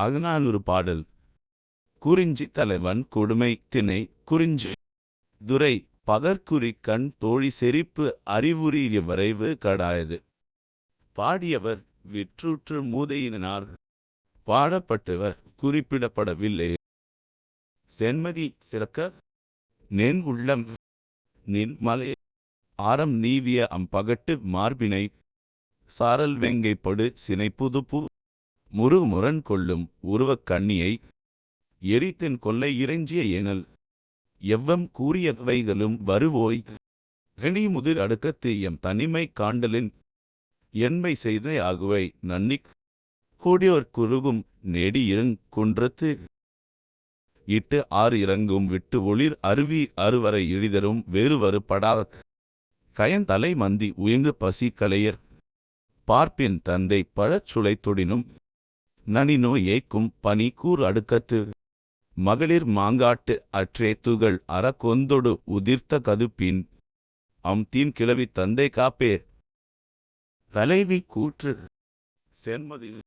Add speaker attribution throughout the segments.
Speaker 1: அகநானூறு பாடல். குறிஞ்சி தலைவன் கொடுமை திணை குறிஞ்சி. துரை பகற்குறி கண் தோழி செறிப்பு அறிவுரிய வரைவு கடாயது. பாடியவர் விற்றுற்று மூதையினார். பாடப்பட்டவர் குறிப்பிடப்படவில்லை. சென்மதி சிறக்க. நென் உள்ளம். நின் மலை. ஆரம் நீவிய அம்பகட்டு மார்பினை. சாரல் வெங்கைப்படு சினை புதுப்பு. முருமுரண் கொள்ளும் உருவக் கண்ணியை எரித்தின் கொல்லை இறைஞ்சிய ஏனல். எவ்வம் கூறியவைகளும் வருவோய். கனி முதிர் அடுக்கத்து எம் தனிமை காண்டலின் என்மை செய்த ஆகுவை நன்னிக். கூடியோர் குறுகும் நெடி இருங் குன்றத்து. இட்டு ஆறு இறங்கும் விட்டு ஒளிர் அருவி அறுவரை இழிதரும் வேறுவரு படாக் கயந்தலை மந்தி உயங்கு பசி கலையர் பார்ப்பின் தந்தை பழச்சுளை தொடினும். நனி நோய் பனி கூர் அடுக்கத்து. மகளிர் மாங்காட்டு அற்றே துகள் அறக்கொந்தொடு உதிர்த்த கதுப்பின். அம் தீன் கிளவி தந்தை காப்பே. தலைவி கூற்று. சென்மதி.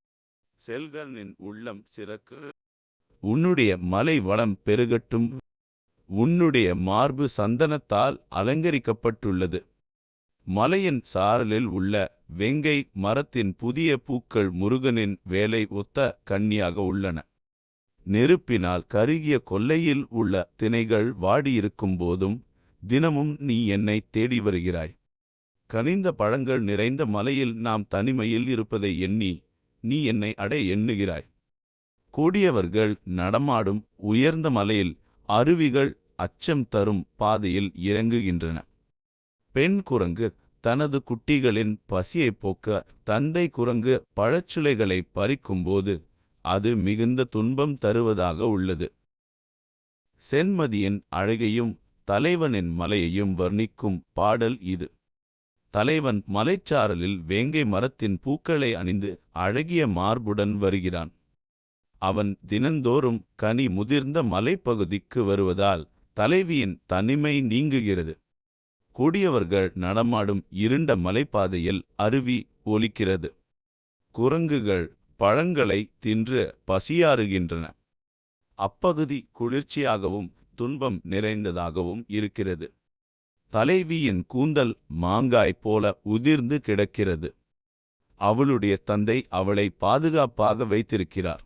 Speaker 1: செல்கனின் உள்ளம் சிறக்கு. உன்னுடைய மலை வளம் பெருகட்டும். உன்னுடைய மார்பு சந்தனத்தால் அலங்கரிக்கப்பட்டுள்ளது. மலையின் சாரலில் உள்ள வெங்கை மரத்தின் புதிய பூக்கள் முருகனின் வேலை ஒத்த கன்னியாக உள்ளன. நெருப்பினால் கருகிய கொல்லையில் உள்ள திணைகள் வாடியிருக்கும் போதும் தினமும் நீ என்னை தேடி வருகிறாய். கனிந்த பழங்கள் நிறைந்த மலையில் நாம் தனிமையில் இருப்பதை எண்ணி நீ என்னை அடை எண்ணுகிறாய். கூடியவர்கள் நடமாடும் உயர்ந்த மலையில் அருவிகள் அச்சம் தரும் பாதையில் இறங்குகின்றன. பெண் குரங்கு தனது குட்டிகளின் பசியைப் போக்க தந்தை குரங்கு பழச்சுளைகளை பறிக்கும்போது அது மிகுந்த துன்பம் தருவதாக உள்ளது. சென்மதியின் அழகையும் தலைவனின் மலையையும் வர்ணிக்கும் பாடல் இது. தலைவன் மலைச்சாரலில் வேங்கை மரத்தின் பூக்களை அணிந்து அழகிய மார்புடன் வருகிறான். அவன் தினந்தோறும் கனி முதிர்ந்த மலைப்பகுதிக்கு வருவதால் தலைவியின் தனிமை நீங்குகிறது. கொடியவர்கள் நடமாடும் இருண்ட மலைப்பாதையில் அருவி ஒலிக்கிறது. குரங்குகள் பழங்களை தின்று பசியாறுகின்றன. அப்பகுதி குளிர்ச்சியாகவும் துன்பம் நிறைந்ததாகவும் இருக்கிறது. தலைவியின் கூந்தல் மாங்காய் போல உதிர்ந்து கிடக்கிறது. அவளுடைய தந்தை அவளை பாதுகாப்பாக வைத்திருக்கிறார்.